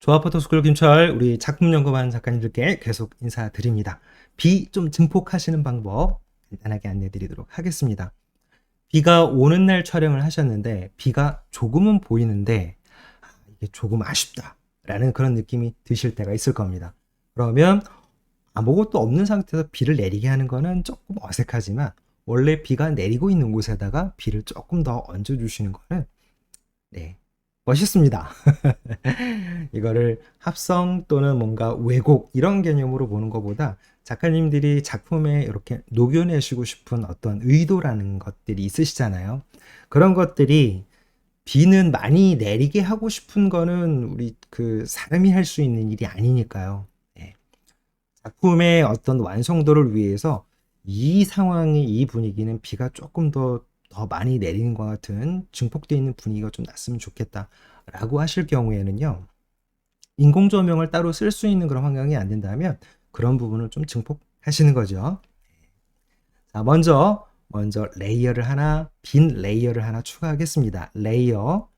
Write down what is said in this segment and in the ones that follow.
조합 포토스쿨 김철 우리 작품 연구반 작가님들께 계속 인사드립니다. 비 좀 증폭하시는 방법 간단하게 안내드리도록 하겠습니다. 비가 오는 날 촬영을 하셨는데 비가 조금은 보이는데 아, 이게 조금 아쉽다라는 그런 느낌이 드실 때가 있을 겁니다. 그러면 아무것도 없는 상태에서 비를 내리게 하는 거는 조금 어색하지만 원래 비가 내리고 있는 곳에다가 비를 조금 더 얹어주시는 거는 네 멋있습니다. 이거를 합성 또는 뭔가 왜곡 이런 개념으로 보는 것보다 작가님들이 작품에 이렇게 녹여내시고 싶은 어떤 의도라는 것들이 있으시잖아요. 그런 것들이 비는 많이 내리게 하고 싶은 거는 우리 그 사람이 할 수 있는 일이 아니니까요. 네. 작품의 어떤 완성도를 위해서 이 상황이 이 분위기는 비가 조금 더 더 많이 내리는 것 같은 증폭되어 있는 분위기가 좀 났으면 좋겠다라고 하실 경우에는요. 인공 조명을 따로 쓸 수 있는 그런 환경이 안 된다면 그런 부분을 좀 증폭하시는 거죠. 자, 먼저 먼저 레이어를 하나 빈 레이어를 하나 추가하겠습니다. 레이어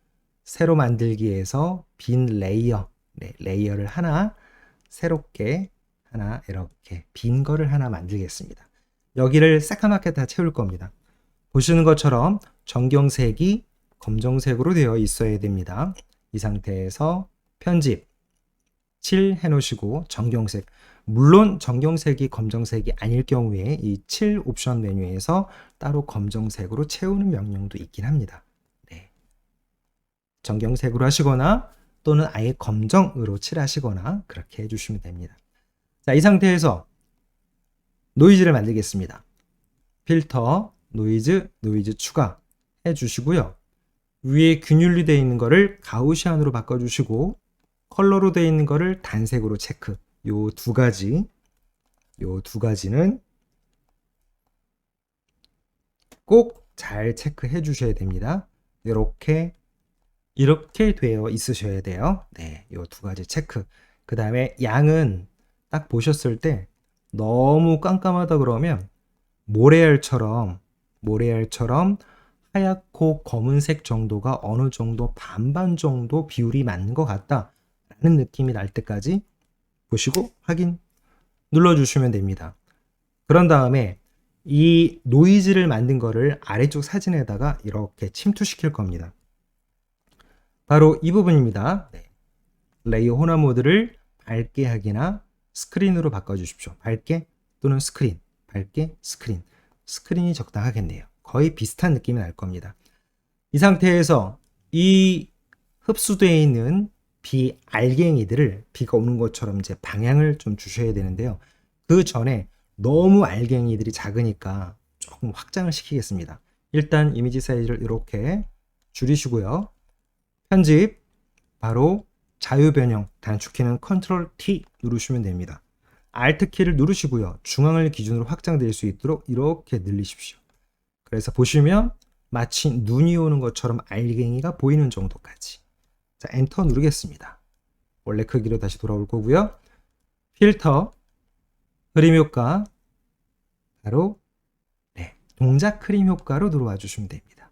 새로 만들기에서 빈 레이어 네, 레이어를 하나 새롭게 하나 이렇게 빈 거를 하나 만들겠습니다. 여기를 새까맣게 다 채울 겁니다. 보시는 것처럼 정경색이 검정색으로 되어 있어야 됩니다. 이 상태에서 편집 7 해놓으시고 정경색 물론 정경색이 검정색이 아닐 경우에 이 7 옵션 메뉴에서 따로 검정색으로 채우는 명령도 있긴 합니다. 네. 정경색으로 하시거나 또는 아예 검정으로 칠하시거나 그렇게 해주시면 됩니다. 자, 이 상태에서 노이즈를 만들겠습니다. 필터 노이즈, 노이즈 추가 해주시고요. 위에 균율이 되어 있는 거를 가우시안으로 바꿔주시고 컬러로 되어 있는 거를 단색으로 체크. 요 두 가지, 요 두 가지는 꼭 잘 체크해 주셔야 됩니다. 이렇게 이렇게 되어 있으셔야 돼요. 네, 요 두 가지 체크. 그 다음에 양은 딱 보셨을 때 너무 깜깜하다 그러면 모래알처럼 모래알처럼 하얗고 검은색 정도가 어느 정도 반반 정도 비율이 맞는 것 같다라는 느낌이 날 때까지 보시고 확인 눌러주시면 됩니다. 그런 다음에 이 노이즈를 만든 거를 아래쪽 사진에다가 이렇게 침투시킬 겁니다. 바로 이 부분입니다. 네. 레이어 혼합 모드를 밝게 하기나 스크린으로 바꿔주십시오. 밝게 또는 스크린, 밝게, 스크린. 스크린이 적당하겠네요. 거의 비슷한 느낌이 날 겁니다. 이 상태에서 이 흡수되어 있는 비 알갱이들을 비가 오는 것처럼 이제 방향을 좀 주셔야 되는데요. 그 전에 너무 알갱이들이 작으니까 조금 확장을 시키겠습니다. 일단 이미지 사이즈를 이렇게 줄이시고요. 편집 바로 자유 변형 단축키는 컨트롤 T 누르시면 됩니다. Alt 키를 누르시고요. 중앙을 기준으로 확장될 수 있도록 이렇게 늘리십시오. 그래서 보시면 마치 눈이 오는 것처럼 알갱이가 보이는 정도까지. 자, 엔터 누르겠습니다. 원래 크기로 다시 돌아올 거고요. 필터, 그림 효과, 바로 네, 동작 크림 효과로 들어와 주시면 됩니다.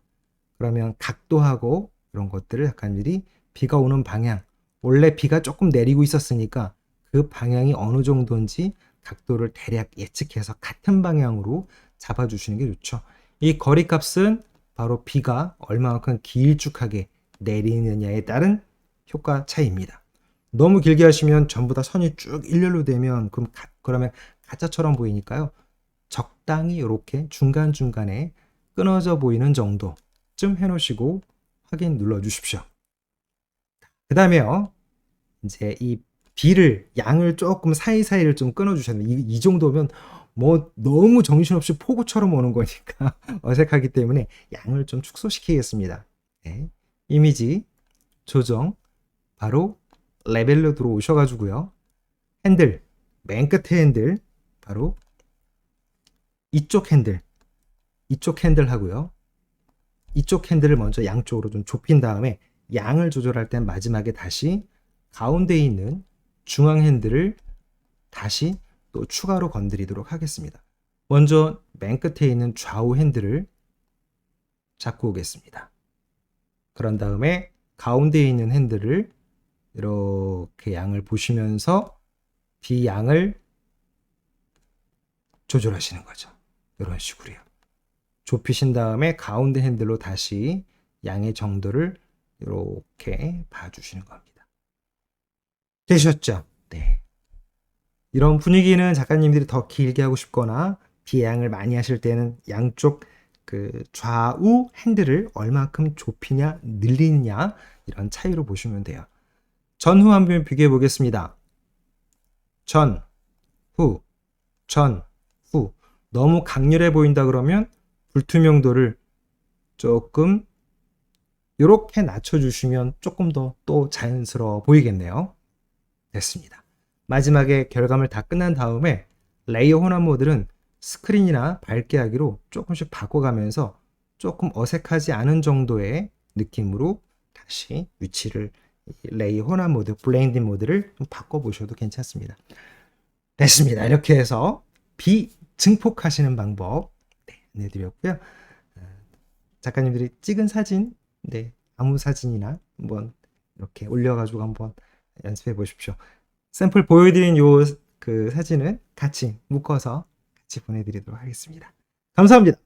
그러면 각도하고 이런 것들을 약간 미리 비가 오는 방향, 원래 비가 조금 내리고 있었으니까 그 방향이 어느 정도인지 각도를 대략 예측해서 같은 방향으로 잡아주시는 게 좋죠. 이 거리 값은 바로 비가 얼마만큼 길쭉하게 내리느냐에 따른 효과 차이입니다. 너무 길게 하시면 전부 다 선이 쭉 일렬로 되면 그럼 가, 그러면 가짜처럼 보이니까요. 적당히 이렇게 중간중간에 끊어져 보이는 정도쯤 해놓으시고 확인 눌러 주십시오. 그 다음에요. 이제 이 비를 양을 조금 사이사이를 좀 끊어 주셔야 돼요. 이, 이 정도면 뭐 너무 정신없이 폭우처럼 오는 거니까 어색하기 때문에 양을 좀 축소시키겠습니다. 네. 이미지 조정 바로 레벨로 들어오셔가지고요. 핸들 맨 끝에 핸들 바로 이쪽 핸들 이쪽 핸들 하고요. 이쪽 핸들을 먼저 양쪽으로 좀 좁힌 다음에 양을 조절할 땐 마지막에 다시 가운데에 있는 중앙 핸들을 다시 또 추가로 건드리도록 하겠습니다. 먼저 맨 끝에 있는 좌우 핸들을 잡고 오겠습니다. 그런 다음에 가운데에 있는 핸들을 이렇게 양을 보시면서 B 양을 조절하시는 거죠. 이런 식으로요. 좁히신 다음에 가운데 핸들로 다시 양의 정도를 이렇게 봐주시는 겁니다. 되셨죠? 네. 이런 분위기는 작가님들이 더 길게 하고 싶거나 비양을 많이 하실 때는 양쪽 그 좌우 핸들을 얼마큼 좁히냐 늘리냐 이런 차이로 보시면 돼요. 전후 한번 비교해 보겠습니다. 전, 후, 전, 후. 너무 강렬해 보인다 그러면 불투명도를 조금 이렇게 낮춰주시면 조금 더 또 자연스러워 보이겠네요. 됐습니다. 마지막에 결과물 다 끝난 다음에 레이어 혼합 모드는 스크린이나 밝게 하기로 조금씩 바꿔가면서 조금 어색하지 않은 정도의 느낌으로 다시 위치를 레이어 혼합 모드, 블렌딩 모드를 좀 바꿔보셔도 괜찮습니다. 됐습니다. 이렇게 해서 비 증폭하시는 방법 네, 안내드렸고요. 어, 작가님들이 찍은 사진, 네, 아무 사진이나 한번 이렇게 올려가지고 한번 연습해 보십시오. 샘플 보여드린 요 그 사진은 같이 묶어서 같이 보내드리도록 하겠습니다. 감사합니다.